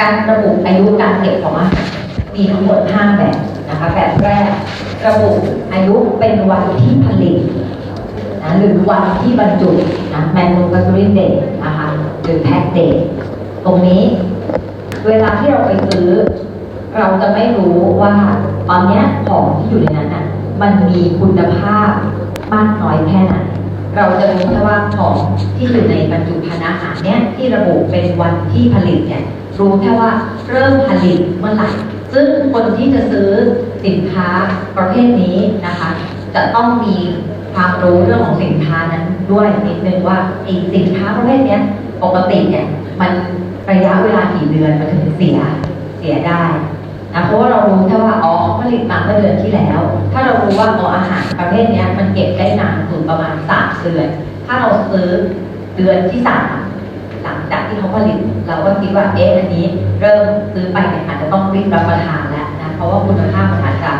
การระบุอายุการเก็บของอาหารมีทั้งหมด 5 แบบนะคะแบบแรกระบุอายุเป็นวันที่ผลิตนะหรือวันที่บรรจุนะ manufacturing date นะคะหรือ pack date ตรงนี้เวลาที่เราไปซื้อ เราจะไม่รู้ว่าตอนนี้ของที่อยู่ในนั้นน่ะมันมีคุณภาพมากน้อยแค่ไหนเราจะรู้แค่ว่าของที่อยู่ในบรรจุภัณฑ์อาหารเนี่ยที่ระบุเป็นวันที่ผลิตเนี่ย รู้แค่ว่าเริ่มผลิตเมื่อไหร่ ซึ่งคนที่จะซื้อสินค้าประเภทนี้นะคะ จะต้องมีความรู้เรื่องของสินค้านั้นด้วยนิดนึงว่าไอ้สินค้าประเภทนี้ปกติเนี่ยมันระยะเวลากี่เดือนมันถึงเสียเสียได้นะเพราะว่าเรารู้แค่ว่าอ๋อเขาผลิตมาเมื่อเดือนที่แล้ว ถ้าเรารู้ว่าอ๋ออาหารประเภทนี้มันเก็บได้นานถึงประมาณสามเดือน ถ้าเราซื้อเดือนที่สาม ที่เขาผลิตเราก็คิดว่าเอ๊ะอันนี้ เริ่มซื้อไปเนี่ยอาจจะต้องรีบรับประทานแล้วนะเพราะว่าคุณภาพมันอาจจะ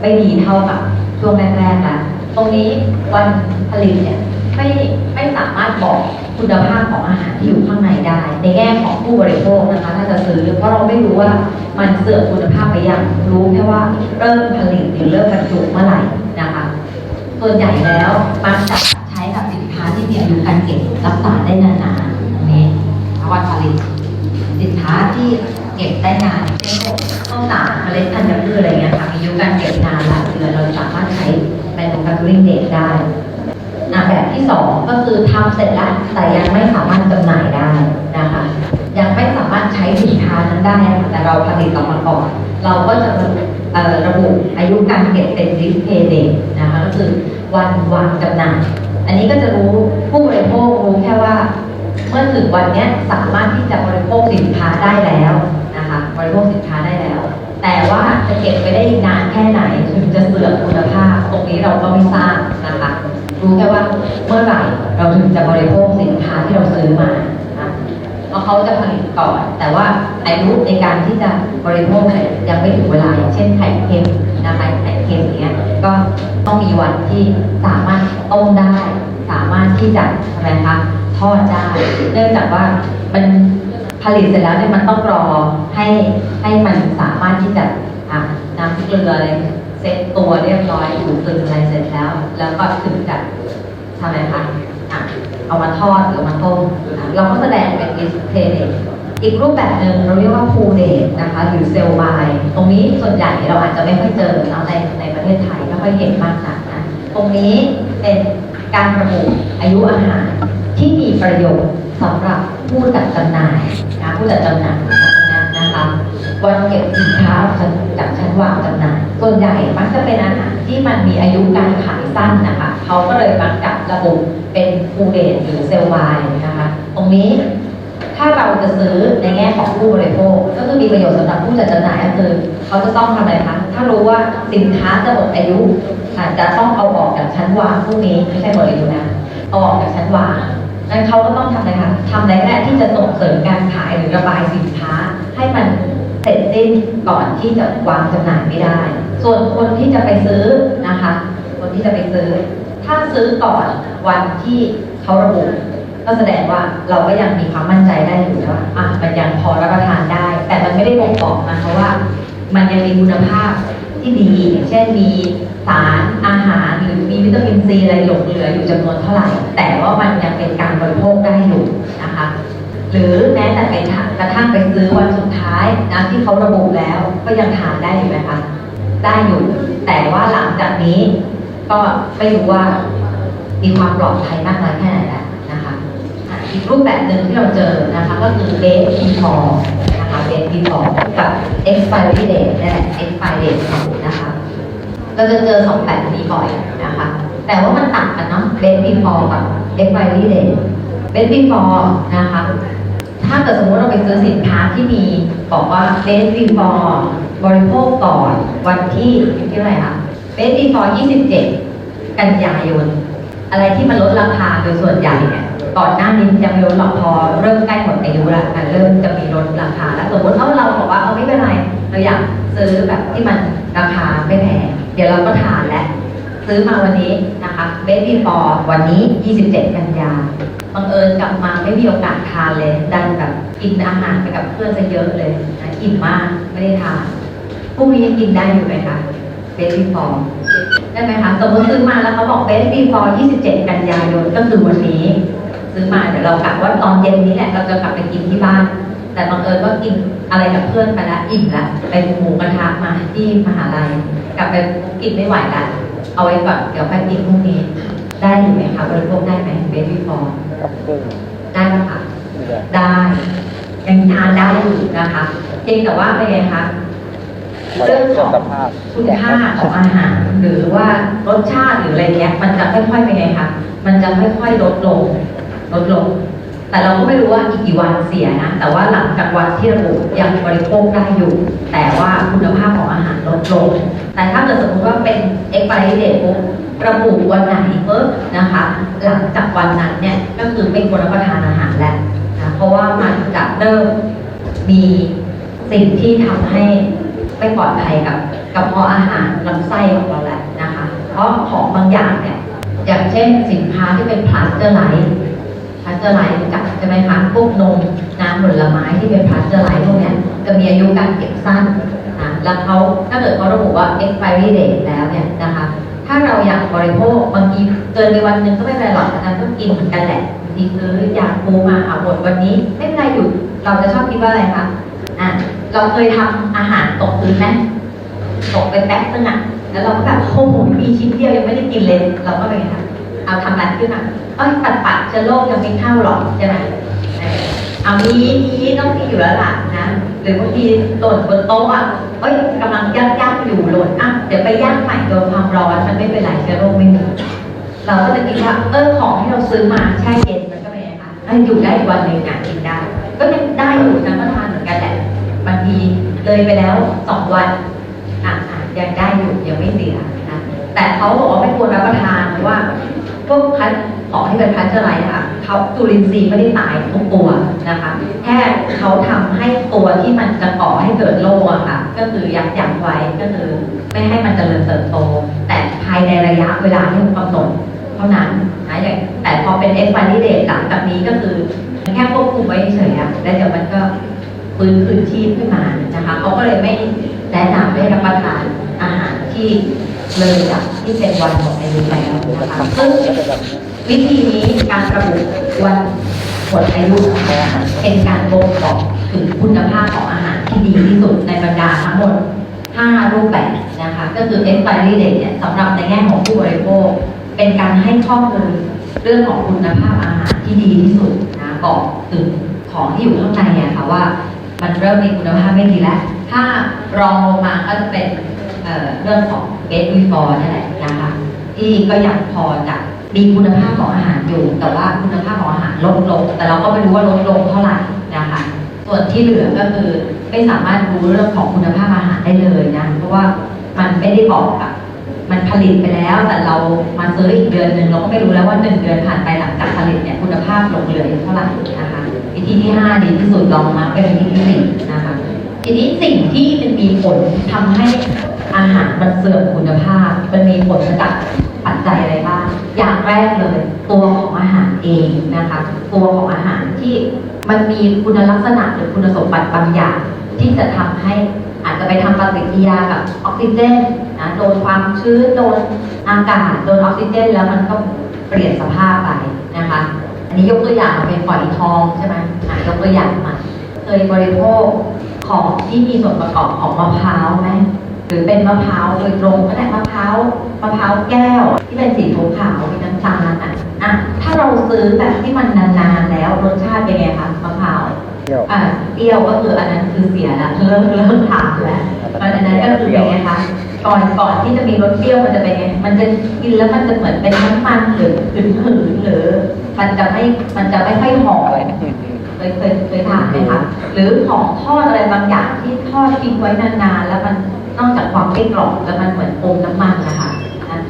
ไม่ดีเท่ากับช่วงแรกๆละตรงนี้วันผลิตเนี่ยไม่ไม่สามารถบอกคุณภาพของอาหารที่อยู่ข้างในได้ ในแง่ของผู้บริโภคนะคะถ้าจะซื้อเพราะเราไม่รู้ว่ามันเสื่อมคุณภาพไปยังรู้แค่ว่าเริ่มผลิตหรือเริ่มบรรจุเมื่อไหร่นะคะส่วนใหญ่แล้วมักจะใช้กับสินค้าที่มีอายุการเก็บรักษาได้นาน วันผลิตสินค้าที่เก็บได้นานเช่นพวกข้าวสารเมล็ดธัญพืชอะไรเงี้ยค่ะมีอายุการเก็บนานหลายเดือนเราสามารถใช้ manufacturing date ได้นะแบบที่สองก็คือทำเสร็จแล้วแต่ยังไม่สามารถจำหน่ายได้นะคะ ยังไม่สามารถใช้สินค้านั้นได้นะคะแต่เราผลิตออกมาก่อนเราก็จะระบุอายุการเก็บเป็น display date นะคะก็คือวันวางจำหน่าย อันนี้ก็จะรู้ผู้บริโภครู้แค่ว่า เมื่อถึงวันนี้สามารถที่จะบริโภคสินค้าได้แล้วนะคะบริโภคสินค้าได้แล้ว แต่ว่าจะเก็บไปได้อีกนานแค่ไหนถึงจะเสื่อมคุณภาพ ตรงนี้เราก็ไม่ทราบนะคะรู้แค่ว่าเมื่อไหร่เราถึงจะบริโภคสินค้าที่เราซื้อมาเพราะเขาจะผลิตก่อน แต่ว่าอายุในการที่จะบริโภคเนี่ยยังไม่ถึงเวลาอย่างเช่นไข่เค็มนะคะไข่เค็มเนี้ยก็ต้องมีวันที่สามารถต้มได้ สามารถที่จะทำไมคะ ทอดได้ เนื่องจากว่ามันผลิตเสร็จแล้วเนี่ยมันต้องรอให้ให้มันสามารถที่จะอะน้ำเกลืออะไรเซ็ตตัวเรียบร้อยถูกตึงอะไรเสร็จแล้ว แล้วก็ถึงจะทำไมคะอะเอามาทอดหรือมาต้มอะเราก็แสดงเป็นดิสเพลย์อีกรูปแบบหนึ่งเราเรียกว่าพูเดทนะคะหรือเซลล์บายตรงนี้ส่วนใหญ่เราอาจจะไม่ค่อยเจอเนาะในในประเทศไทยไม่ค่อยเห็นมากนักนะตรงนี้เป็นการระบุอายุอาหาร ที่มีประโยชน์สำหรับผู้จัดจำหน่ายนะผู้จัดจำหน่ายนี้นะคะวันเก็บสินค้าจากชั้นวางจำหน่ายส่วนใหญ่มักจะเป็นอาหารที่มันมีอายุการขายสั้นนะคะเขาก็เลยมักจะระบุเป็นฟูเดทหรือเซลไวนะคะตรงนี้ถ้าเราจะซื้อในแง่ของผู้บริโภคก็คือมีประโยชน์สำหรับผู้จัดจำหน่ายก็คือเขาจะต้องทำอะไรคะถ้ารู้ว่าสินค้าจะหมดอายุอาจจะต้องเอาออกจากชั้นวางพวกนี้ไม่ใช่หมดอายุนะเอาออกจากชั้นวาง นั้นเขาก็ต้องทำอะไรคะทำอะไรก็ได้ที่จะส่งเสริมการขายหรือระบายสินค้า ให้มันเสร็จสิ้นก่อนที่จะวางจำหน่ายไม่ได้ ส่วนคนที่จะไปซื้อนะคะ คนที่จะไปซื้อ ถ้าซื้อก่อนวันที่เขาระบุก็แสดงว่าเราก็ยังมีความมั่นใจได้อยู่นะว่าอะมันยังพอรับประทานได้ แต่มันไม่ได้บ่งบอกนะคะว่า มันยังมีคุณภาพที่ดีอย่างเช่นมี สารอาหารหรือมีวิตามินซีอะไรหลงเหลืออยู่จำนวนเท่าไหร่ แต่ว่ามันยังเป็นการบริโภคได้อยู่นะคะ หรือแม้แต่ไปกระทั่งไปซื้อวันสุดท้ายนะที่เขาระบุแล้วก็ยังทานได้อยู่ไหมคะได้อยู่ แต่ว่าหลังจากนี้ก็ไม่รู้ว่ามีความปลอดภัยมากน้อยแค่ไหนแล้วนะคะอีกรูปแบบหนึ่งที่เราเจอนะคะก็คือเบสพีพอนะคะเบสพีพอกับ expiry date นี่นแหละ expiry date นะคะ เราจะเจอสองแบบนี้บ่อยนะคะ แต่ว่ามันต่างกันเนาะเบสพีพอร์กับ expiry date เบสพีพอร์นะคะ ถ้าเกิดสมมติเราไปซื้อสินค้าที่มีบอกว่าเบสบีฟอร์บริโภคก่อนวันที่ที่อะไหรคะเบสบีฟอร์27 กันยายน อะไรที่มันลดราคาโดยส่วนใหญ่เนี่ยก่อนหน้านี้ยังไม่ลดหรอกพอเริ่มใกล้หมดอายุล้วมันเริ่มจะมีลดราคา แล้วสมมติถ้าเราบอกว่าเอาไม่เป็นไร เราอยากซื้อแบบที่มันราคาไม่แพง ดี๋ยวเราก็ทานแล้วซซื้อมาวันนี้นะคะเบบี้ฟอร์วันนี้ 27 กันยาบังเอิญกลับมาไม่มีโอกาสทานเลย ดันแบบกินอาหารไปกับเพื่อนซะเยอะเลยนะอิ่มมากไม่ได้ทานพรุ่งนี้ยังกินได้อยู่ไหมคะเบบี้ฟอร์ได้ไหมคะสมมติซื้อมาแล้วเขาบอกเบบี้ฟอร์27 กันยายนก็คือวันนี้ ซื้อมาเดี๋ยวเรากะว่าตอนเย็นนี้แหละเราจะกลับไปกินที่บ้าน แต่บังเอิญว่ากินอะไรกับเพื่อนไปแล้วอิ่มแล้วไปหมูกระทะมาที่มหาลัยกลับไปกินไม่ไหวแล้วเอาไว้ก่อนเดี๋ยวไปกินพรุ่งนี้ ได้อยู่ไหมคะบริโภคได้ไหมเบบี้ฟอร์กับกุ้งได้ไหมคะนี่แหละได้ยังทานได้อยู่นะคะเพียงแต่ว่าเป็นไงคะเรื่องของสภาพคุณค่าของอาหาร หรือว่ารสชาติหรืออะไรเงี้ย มันจะค่อยๆเป็นไงคะมันจะค่อยๆลดลงลดลง แต่เราก็ไม่รู้ว่าอีกกี่วันเสียนะ แต่ว่าหลังจากวันที่ระบุยังบริโภคได้อยู่ แต่ว่าคุณภาพของอาหารลดลง แต่ถ้าเกิดสมมติว่าเป็น expiry date ปุ๊บระบุวันไหนปุ๊บนะคะ หลังจากวันนั้นเนี่ยก็คือไม่ควรรับประทานอาหารแล้วนะเพราะว่ามันจะเริ่มมีสิ่งที่ทำให้ไม่ปลอดภัยกับกับพาะอาหารลำไส้ของเราแหละนะคะ เพราะของบางอย่างเนี่ยอย่างเช่นสินค้าที่เป็นพลาสเตอร์ไลท์ พลาสเตอร์ไลท์รู้จักใช่ไหมคะพวกนมน้ำผลไม้ที่เป็นพลาสเตอร์ไลท์พวกนี้จะมีอายุการเก็บสั้นนะแล้วเขาถ้าเกิดเขาระบุว่า expiry date แล้วเนี่ยนะคะ ถ้าเราอยากบริโภคบางทีเกินไปวันหนึ่งก็ไม่เป็นไรหรอกอาจารย์ก็กินเหมือนกันแหละบางทีซื้ออยากปูมาเอาหมดวันนี้ไม่เป็นไรหยุดเราจะชอบคิดว่าอะไรคะอะเราเคยทำอาหารตกพื้นไหมตกไปแป๊บนึงอะแล้วเราก็แบบโอ้โหมีชิ้นเดียวยังไม่ได้กินเลย เราก็เป็นไงคะเอาทำอะไรขึ้นมา เอ้ยปัดปัดๆเชื้อโรคยังไม่เข้าหรอกใช่ไหมเออเอามีมีต้องมีอยู่แล้วล่ะนะหรือบางทีหล่นบนโต๊ะอะเอ้ยกำลังย่างย่างๆอยู่หล่นอะเดี๋ยวไปย่างใหม่โดนความร้อนมันไม่เป็นไรเชื้อโรคไม่มีเราก็จะคิดว่าเออของที่เราซื้อมาแช่เย็นมันก็เป็นไงคะอยอยู่ได้อีกวันหนึ่งอะกินได้ ก็ยังได้อยู่นะก็ทานเหมือนกันแหละบางทีเลยไปแล้วสองวันอะอะยังได้อยู่ยังไม่เสียนะแต่เขาบอกว่าไม่ควรรับประทานเพราะว่าพวก พันของที่เป็นพันเจอร์ไลท์ค่ะเขาจุลินทรีย์ไม่ได้ตายทุกตัวนะคะ แค่เขาทำให้ตัวที่มันจะก่อให้เกิดโรคอะค่ะ ก็คือยับยั้งไว้ก็คือไม่ให้มันเจริญเติบโต แต่ภายในระยะเวลาที่กำหนดเท่านั้นนะอย่างแต่พอเป็น expiry date หลังจากนี้ก็คือแค่ควบคุมไว้เฉยๆอะแล้วเดี๋ยวมันก็ฟื้นคืนชีพขึ้นมานะคะเขาก็เลยไม่แนะนำให้รับประทานอาหารที่ เลยจากที่เป็นวันหมดอายุแล้วนะคะซึ่งวิธีนี้การระบุวันหมดอายุของอาหารเป็นการบ่งบอกถึงคุณภาพของอาหารที่ดีที่สุดในบรรดาทั้งหมด 5 รูปแบบนะคะ ก็คือ expiry date เนี่ยสำหรับในแง่ของผู้บริโภค เป็นการให้ข้อมูลเรื่องของคุณภาพอาหารที่ดีที่สุดนะบอกถึงของที่อยู่ข้างในอะค่ะว่ามันเริ่มมีคุณภาพไม่ดีแล้ว ถ้ารองลงมาก็จะเป็นเเรื่องของ เบสวีฟอร์นั่นแหละนะคะ ที่ก็ยังพอจะมีคุณภาพของอาหารอยู่ แต่ว่าคุณภาพของอาหารลดลง แต่เราก็ไม่รู้ว่าลดลงเท่าไหร่นะคะ ส่วนที่เหลือก็คือไม่สามารถรู้เรื่องของคุณภาพอาหารได้เลยนะ เพราะว่ามันไม่ได้บอกอะมันผลิตไปแล้วแต่เรามาซื้ออีกเดือนหนึ่งเราก็ไม่รู้แล้วว่าหนึ่งเดือนผ่านไปหลังจากผลิตเนี่ยคุณภาพลงเหลือเท่าไหร่นะคะวิธีที่ห้าดีที่สุดลองมาเป็นวิธีที่สี่นะคะทีนี้สิ่งที่มันมีผลทำให้ อาหารมันเสื่อมคุณภาพ มันมีผลมาจากปัจจัยอะไรบ้าง อย่างแรกเลย ตัวของอาหารเองนะคะ ตัวของอาหารที่มันมีคุณลักษณะหรือคุณสมบัติบางอย่าง ที่จะทำให้อาจจะไปทำปฏิกิริยากับออกซิเจนนะโดนความชื้นโดนอากาศโดนออกซิเจน แล้วมันก็เปลี่ยนสภาพไปนะคะ อันนี้ยกตัวอย่างเป็นฝอยทองใช่ไหมอะยกตัวอย่างมา เคยบริโภคของที่มีส่วนประกอบของมะพร้าวไหม หรือเป็นมะพร้าวโดยตรงก็ได้มะพร้าวมะพร้าวแก้ว ที่เป็นสีขาวๆมีน้ำตาลอะอะถ้าเราซื้อแบบที่มันนานๆแล้วรสชาติเป็นไงคะมะพร้าวเที่ยวอะเปรี้ยวก็คืออันนั้นคือเสียแล้วเริ่มเริ่มทานแล้วมันอันนั้นก็คือเป็นไงคะก่อนก่อนที่จะมีรสเปรี้ยวมันจะเป็นไงมันจะกินแล้วมันจะเหมือนเป็นน้ำมันหรือหืนหืนๆหรือ มันจะไม่มันจะไม่ค่อยหอมอะไรนะ เคยเคยเคยทานไหมคะหรือของทอดอะไรบางอย่างที่ทอดทิ้งไว้นานๆ แล้วมันนอกจากความไม่กรอบแล้วมันเหมือนอมน้ำมันนะคะนะ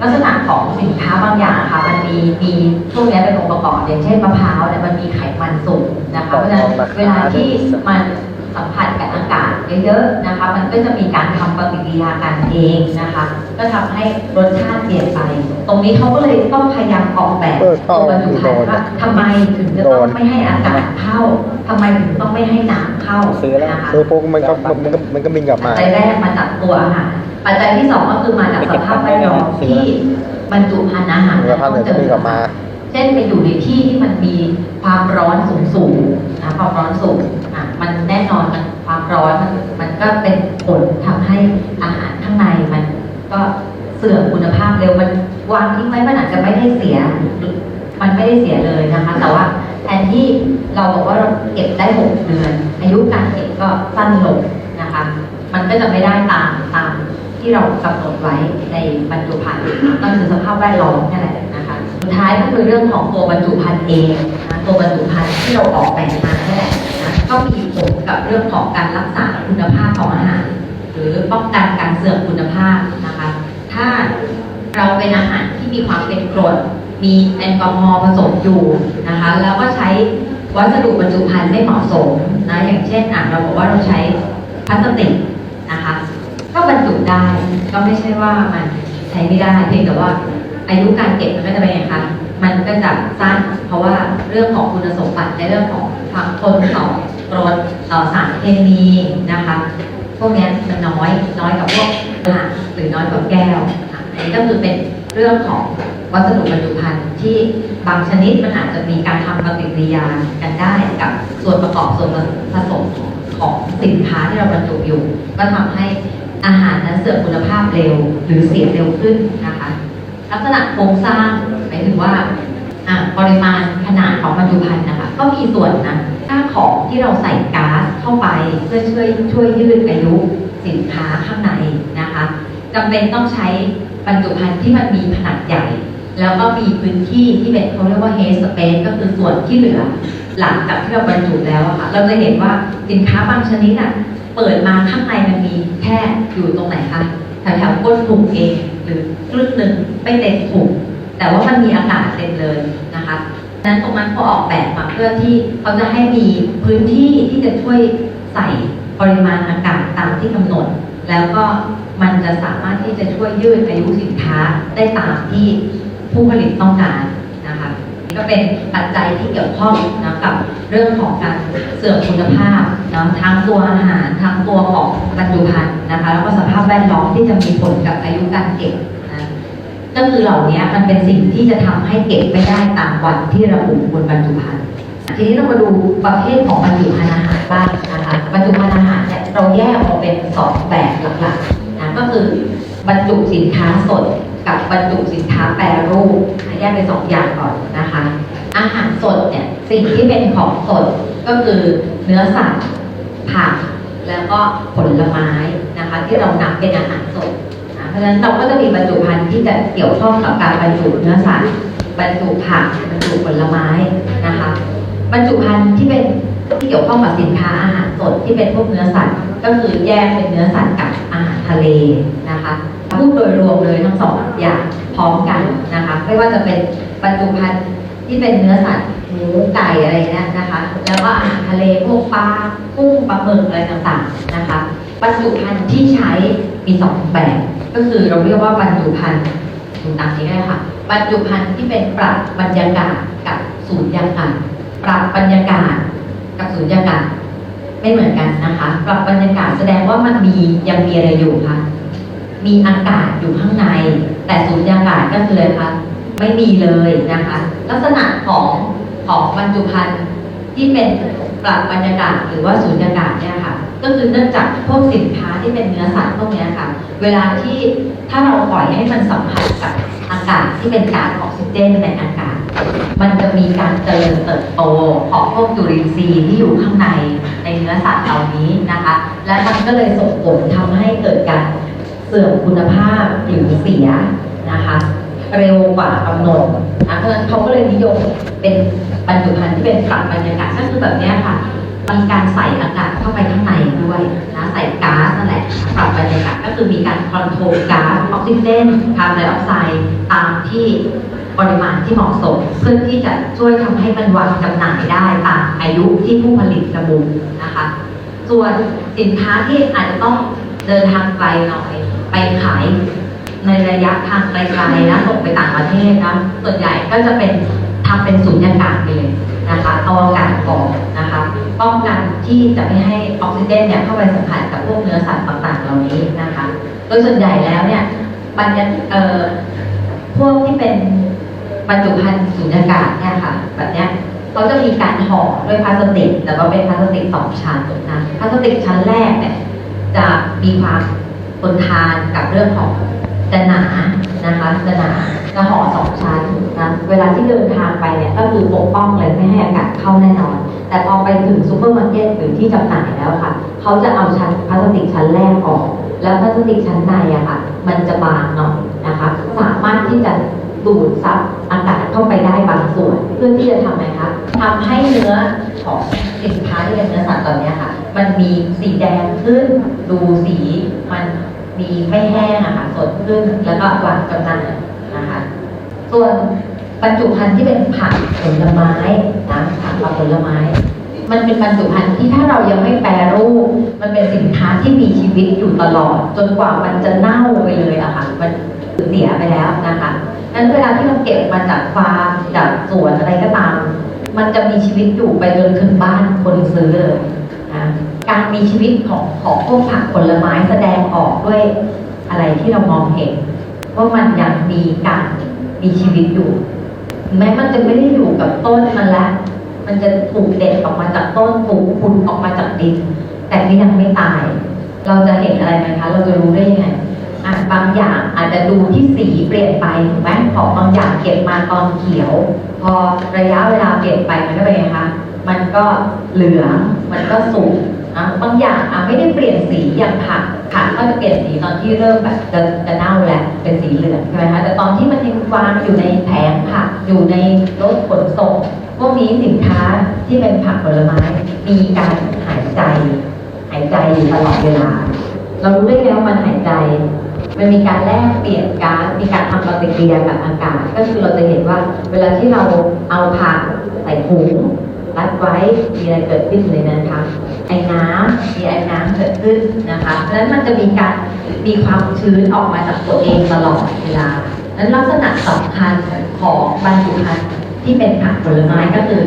ลักษณะของสินค้าบางอย่างค่ะ มันมีมีพวกนี้เป็นองค์ประกอบอย่างเช่นมะพร้าวเนี่ยมันมีไขมันสูงนะคะเพราะฉะนั้นเวลาที่มันสัมผัสกับอากาศ เยอะๆนะคะ มันก็จะมีการทำปฏิกิริยากันเองนะคะ ก็ทำให้รสชาติเปลี่ยนไป ตรงนี้เขาก็เลยต้องพยายามออกแบบเออเข้าตัวบรรจุภัณฑ์ว่าทำไมถึงจะต้องโดนไม่ให้อากาศเข้าทำไมถึงต้องไม่ให้น้ำเข้าซื้อแล้วนะคะซื้อปุ๊บมันก็มันก็มันก็บินกลับปัมาจจัยแรกมาจากตัวอาหารปัจจัยที่สองก็คือมาจากสภาพแวดล้อมที่บรรจุภัณฑ์อาหารคุณภาพเลยก็บินกลับมาเช่นไปอยู่ในที่ที่มันมีความร้อนสูงสูงๆนะความร้อนสูงอะมันแน่นอนมันความ ร้อนมันมันก็เป็นผลทำให้อาหารข้างในมันก็เสื่อมคุณภาพเร็วมันวางทิ้งไว้มันอาจจะไม่ได้เสีย มันไม่ได้เสียเลยนะคะ แต่ว่าแทนที่เราบอกว่าเราเก็บได้หกเดือน อายุการเก็บก็สั้นลงนะคะ มันก็จะไม่ได้ตามตามที่เรากำหนดไว้ในบรรจุภัณฑ์ก็คือสภาพแวดล้อมนั่แหละนะคะสุดท้ายก็คือเรื่องของตัวบรรจุภัณฑ์เองนะตัวบรรจุภัณฑ์ที่เราออกแบบมานั่แหละนะก็มี ผลกับเรื่องของการรักษาคุณภาพของอาหาร หรือป้องกันการเสื่อมคุณภาพนะคะ ถ้าเราเป็นอาหารที่มีความเป็นกรด มีแอลกอฮอล์ผสมอยู่นะคะ แล้วก็ใช้วัสดุบรรจุภัณฑ์ไม่เหมาะสมนะ อย่างเช่นอะเราบอกว่าเราใช้พลาสติกนะคะ ก็บรรจุได้ ก็ไม่ใช่ว่ามันใช้ไม่ได้เพียงแต่ว่าอายุการเก็บมันก็จะเป็นยังไงคะ มันก็จะสั้น เพราะว่าเรื่องของคุณสมบัติในเรื่องของความทนต่อ กรดสารเคมีนะคะ พวกนี้มันน้อยน้อยกับพวกหลักหรือน้อยกว่าแก้วอะอันนี้ก็คือเป็นเรื่องของวัสดุบรรจุภัณฑ์ที่บางชนิดมันอาจจะมีการทำปฏิกิริยากันได้กับส่วนประกอบส่วนผสมของสินค้าที่เราบรรจุอยู่ ก็ทำให้อาหารนั้นเสื่อมคุณภาพเร็วหรือเสียเร็วขึ้นนะคะ ลักษณะโครงสร้างหมายถึงว่าปริมาณขนาดของบรรจุภัณฑ์นะคะ ก็มีส่วนนะ ถ้าของที่เราใส่ก๊าซเข้าไปเพื่อช่วยช่วยยืดอายุสินค้าข้างในนะคะจำเป็นต้องใช้บรรจุภัณฑ์ที่มันมีขนาดใหญ่ แล้วก็มีพื้นที่ที่เป็นเขาเรียกว่า head space ก็คือส่วนที่เหลือ หลังจากที่เราบรรจุแล้วอะค่ะเราจะเห็นว่าสินค้าบางชนิดอะเปิดมาข้างในมันมีแค่อยู่ตรงไหนคะแถวๆก้นถุงเองหรือครึ่งหนึ่งไม่เต็มถุงแต่ว่ามันมีอากาศเต็มเลยนะคะ นั้นตรงนั้นเขาออกแบบมาเพื่อที่เขาจะให้มีพื้นที่ที่จะช่วยใส่ปริมาณอากาศตามที่กำหนด แล้วก็มันจะสามารถที่จะช่วยยืดอายุสินค้าได้ตามที่ผู้ผลิตต้องการนะคะก็เป็นปัจจัยที่เกี่ยวข้องนะกับเรื่องของการเสื่อมคุณภาพนะทั้งตัวอาหารทั้งตัวของบรรจุภัณฑ์นะคะแล้วก็สภาพแวดล้อมที่จะมีผลกับอายุการเก็บ ก็คือเหล่านี้มันเป็นสิ่งที่จะทำให้เก็บไม่ได้ตามวันที่ระบุบนบรรจุภัณฑ์ทีนี้เรามาดูประเภทของบรรจุภัณฑ์อาหารบ้างนะคะบรรจุภัณฑ์อาหารเนี่ยเราแยกออกเป็นสองแบบหลักๆนะก็คือบรรจุสินค้าสดกับบรรจุสินค้าแปรรูปแยกเป็นสองอย่างก่อนนะคะ อาหารสดเนี่ยสิ่งที่เป็นของสดก็คือเนื้อสัตว์ผักแล้วก็ผลไม้นะคะ ที่เรานับเป็นอาหารสด เพราะฉะนั้นเราก็จะมีบรรจุภัณฑ์ที่จะเกี่ยวข้องกับการบรรจุเนื้อสัตว์บรรจุผักบรรจุผลไม้นะคะ บรรจุภัณฑ์ที่เป็นที่เกี่ยวข้องกับสินค้าอาหารสดที่เป็นพวกเนื้อสัตว์ ก็คือแยกเป็นเนื้อสัตว์กับอาหารทะเลนะคะพูดโดยรวมเลยทั้งสองอย่างพร้อมกันนะคะไม่ว่าจะเป็นบรรจุภัณฑ์ที่เป็นเนื้อสัตว์หมูไก่อะไรเนี่ยนะคะ แล้วก็อาหารทะเลพวกปลากุ้งปลาหมึกอะไรต่างๆนะคะ บรรจุภัณฑ์ที่ใช้มีสองแบบ ก็คือเราเรียกว่าบรรจุภัณฑ์ดูตามนี้ได้ค่ะบรรจุภัณฑ์ที่เป็นปรับบรรยากาศกับสูญญากาศปรับบรรยากาศกับสูญญากาศไม่เหมือนกันนะคะ ปรับบรรยากาศแสดงว่ามันมียังมีอะไรอยู่คะมีอากาศอยู่ข้างใน แต่สูญญากาศก็คืออะไรคะไม่มีเลยนะคะ ลักษณะของของบรรจุภัณฑ์ที่เป็นปรับบรรยากาศหรือว่าสูญญากาศเนี่ยค่ะ ก็คือเนื่องจากพวกสินค้าที่เป็นเนื้อสัตว์พวกนี้ค่ะ เวลาที่ถ้าเราปล่อยให้มันสัมผัสกับอากาศที่เป็นก๊าซออกซิเจนในอากาศ มันจะมีการเจริญเติบโตของพวกจุลินทรีย์ที่อยู่ข้างในในเนื้อสัตว์เหล่านี้นะคะ และมันก็เลยส่งผลทำให้เกิดการเสื่อมคุณภาพหรือเสียนะคะเร็วกว่ากำหนดนะเพราะฉะนั้นเขาก็เลยนิยมเป็นบรรจุภัณฑ์ที่เป็นปรับบรรยากาศก็คือแบบนี้ค่ะ มีการใส่อากาศเข้าไปข้างในด้วยนะใส่ก๊าซนั่นแหละปรับบรรยากาศก็คือมีการคอนโทรลก๊าซออกซิเจนคาร์บอนไดออกไซด์ตามที่ปริมาณที่เหมาะสม เพื่อที่จะช่วยทำให้มันวางจำหน่ายได้ตามอายุที่ผู้ผลิตระบุนะคะ ส่วนสินค้าที่อาจจะต้องเดินทางไกลหน่อยไปขายในระยะทางไกลๆนะส่งไปต่างประเทศนะส่วนใหญ่ก็จะเป็นทำเป็นสูญญากาศไปเลยนะคะเอาอากาศออกนะคะ ป้องกันที่จะไม่ให้ออกซิเจนเนี่ยเข้าไปสัมผัสกับพวกเนื้อสัตว์ต่างๆเหล่านี้นะคะ โดยส่วนใหญ่แล้วเนี่ยบรรยาเอ่อพวกที่เป็นบรรจุภัณฑ์สูญญากาศเนี่ยค่ะแบบเนี้ยเขาจะมีการห่อด้วยพลาสติก แต่ว่าเป็นพลาสติกสองชั้นนะพลาสติกชั้นแรกเนี่ยจะมีความทนทานกับเรื่องของจะหนานะคะจะหนาจะห่อสองชั้นนะเวลาที่เดินทางไปเนี่ยก็คือปกป้องเลยไม่ให้อากาศเข้าแน่นอน แต่พอไปถึงซูเปอร์มาร์เก็ตหรือที่จำหน่ายแล้วค่ะ เขาจะเอาชั้นพลาสติกชั้นแรกออก แล้วพลาสติกชั้นในอะค่ะ มันจะบางหน่อยนะคะ สามารถที่จะดูดซับอากาศเข้าไปได้บางส่วน เพื่อที่จะทำไงคะทำให้เนื้อของสินค้าที่เป็นเนื้อสัตว์ตอนเนี้ยค่ะ มันมีสีแดงขึ้น ดูสีมันมีไม่แห้งอะค่ะสดขึ้นแล้วก็วางจำหน่ายนะคะ ส่วน บรรจุภัณฑ์ที่เป็นผักผลไม้นะผักกับผลไม้ มันเป็นบรรจุภัณฑ์ที่ถ้าเรายังไม่แปรรูป มันเป็นสินค้าที่มีชีวิตอยู่ตลอด จนกว่ามันจะเน่าไปเลยอะค่ะมันเสียไปแล้วนะคะนั้นเวลาที่เราเก็บมาจากฟาร์มจากสวนอะไรก็ตาม มันจะมีชีวิตอยู่ไปจนถึงบ้านคนซื้อเลยนะการมีชีวิตของของพวกผักผลไม้แสดงออกด้วยอะไรที่เรามองเห็น ว่ามันยังมีการมีชีวิตอยู่ แม้มันจะไม่ได้อยู่กับต้นมันแล้วมันจะถูกเด็ดออกมาจากต้นถูกขุดออกมาจากดิน แต่ก็ยังไม่ตาย เราจะเห็นอะไรไหมคะ เราจะรู้ได้ยังไงอะบางอย่างอาจจะดูที่สีเปลี่ยนไปถูกไหมของบางอย่างเก็บมาตอนเขียว พอระยะเวลาเปลี่ยนไปมันก็เป็นไงคะ มันก็เหลือง มันก็สุก นะบางอย่างอะไม่ได้เปลี่ยนสีอย่างผักผักก็จะเปลี่ยนสีตอนที่เริ่มแบบจะจะเน่าแล้วเป็นสีเหลืองใช่ไหมคะแต่ตอนที่มันยังวางอยู่ในแผงผักอยู่ในรถขนส่งพวกนี้สินค้าที่เป็นผักผลไม้ มีการหายใจ หายใจอยู่ตลอดเวลา เรารู้ได้ไงว่ามันหายใจมันมีการแลกเปลี่ยนก๊าซมีการทำปฏิกิริยากับอากาศ ก็คือเราจะเห็นว่า เวลาที่เราเอาผักใส่ถุงรัดไว้มีอะไรเกิดขึ้นในนั้นคะ ไอ้น้ำมีไอ้น้ำเกิดขึ้นนะคะเพราะฉะนั้นมันจะมีการมีความชื้นออกมาจากตัวเองตลอดเวลานั้นลักษณะสำคัญของบรรจุภัณฑ์ที่เป็นผักผลไม้ก็คือ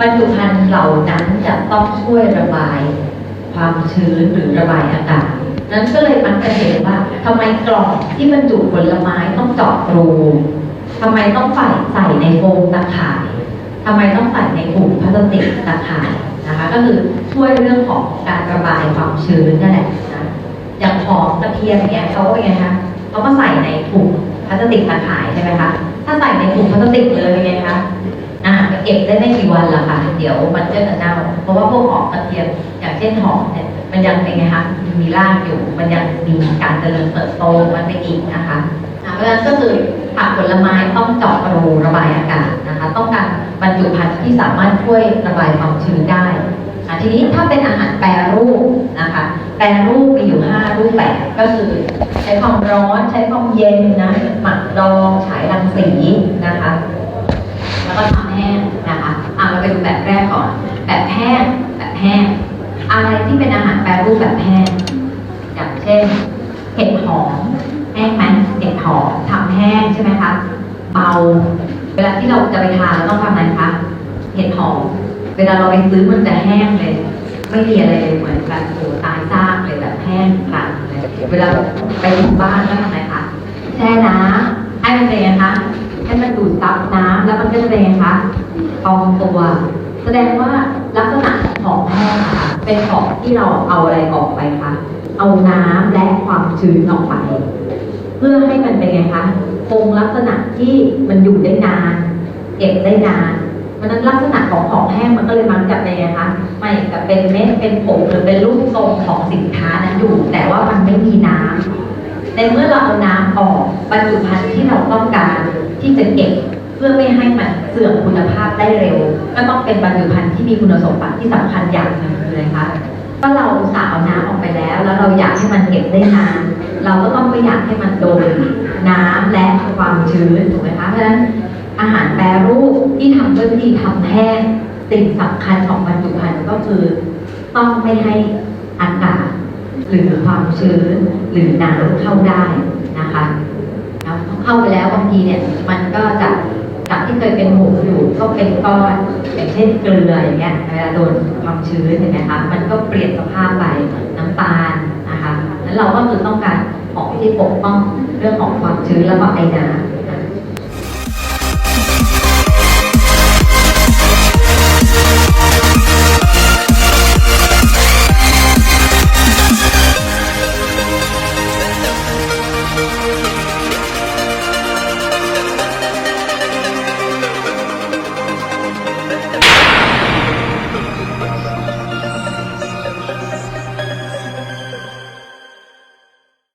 บรรจุภัณฑ์เหล่านั้นจะต้องช่วยระบายความชื้นหรือระบายอากาศนั้นก็เลยมักจะเห็นว่าทำไมกล่องที่บรรจุผลไม้ต้องเจาะรูทำไมต้องใส่ใส่ในโฟมตะข่ายทำไมต้องใส่ในถุงพลาสติกตะข่าย นะคะ ก็คือช่วยเรื่องของการระบายความชื้นนั่นแหละนะอย่างหอมกระเทียมเนี้ยเขาก็เป็นไงคะเขาก็ใส่ในถุงพลาสติกตะข่ายใช่ไหมคะถ้าใส่ในถุงพลาสติกเลยเป็นไงคะอ่าเก็บได้ไม่กี่วันละค่ะ เดี๋ยวมันก็จะเน่า เพราะว่าพวกหอมกระเทียมอย่างเช่นหอมเนี่ยมันยังเป็นไงคะมีรากอยู่มันยังมีการเจริญเติบโตมันไม่อีกนะคะอ่าเพราะฉะนั้นก็คือ ผักผลไม้ต้องเจาะรูระบายอากาศนะคะ ต้องการบรรจุภัณฑ์ที่สามารถช่วยระบายความชื้นได้อะทีนี้ถ้าเป็นอาหารแปรรูปนะคะ แปรรูปมีอยู่ 5 รูปแบบก็คือใช้ความร้อนใช้ความเย็นนะหมักดองฉายรังสีนะคะ แล้วก็ทำแห้งนะคะอะเราไปดูแบบแรกก่อน แบบแห้งแบบแห้งอะไรที่เป็นอาหารแปรรูปแบบแห้งอย่างเช่นเห็ดหอมแห้งไหมเห็ดหอม แห้งใช่ไหมคะเบาเวลาที่เราจะไปทานเราต้องทำอะไรคะ เห็ดหอม เวลาเราไปซื้อมันจะแห้งเลย ไม่มีอะไรเลยเหมือนแบบโอ้ตายซากเลยแบบแห้งกรันเลยเวลาไปถึงบ้านก็ทำอะไงคะ แช่น้ำให้มันเป็นไงคะให้มันดูดซับน้ำแล้วมันก็จะเป็นไงคะพองตัว แสดงว่าลักษณะของแห้งค่ะเป็นของที่เราเอาอะไรออกไปคะ เอาน้ำและความชื้นออกไป เพื่อให้มันเป็นไงคะ คงลักษณะที่มันอยู่ได้นาน เก็บได้นานเพราะนั้นลักษณะของของแห้งมันก็เลยมักจะเป็นไงคะไม่กับเป็นเม็ดเป็นผงหรือเป็นรูปทรงของสินค้านั้นอยู่ แต่ว่ามันไม่มีน้ำในเมื่อเราเอาน้ำออกบรรจุภัณฑ์ที่เราต้องการที่จะเก็บเพื่อไม่ให้มันเสื่อมคุณภาพได้เร็ว ก็ต้องเป็นบรรจุภัณฑ์ที่มีคุณสมบัติที่สำคัญอย่างหนึ่งคืออะไรคะก็เราสาวน้ำออกไปแล้ว แล้วเราอยากให้มันเก็บได้นาน เราก็ต้องไม่อยากให้มันโดนน้ำและความชื้นถูกไหมคะเพราะฉะนั้นอาหารแปรรูปที่ทำด้วยวิธีทำแห้งสิ่งสำคัญของบรรจุภัณฑ์ก็คือ ต้องไม่ให้อากาศหรือความชื้นหรือน้ำเข้าได้นะคะแล้วเข้าไปแล้วบางทีเนี่ยมันก็จะจากที่เคยเป็นหมูอยู่ก็เป็นก้อนอย่างเช่นเกลืออย่างเงี้ยเวลาโดนความชื้นเห็นไหมคะมันก็เปลี่ยนสภาพไปน้ำตาลนะคะแล้วเราก็คือต้องการ ที่ปกป้องเรื่องของความชื้นแล้วก็ไอน้ำ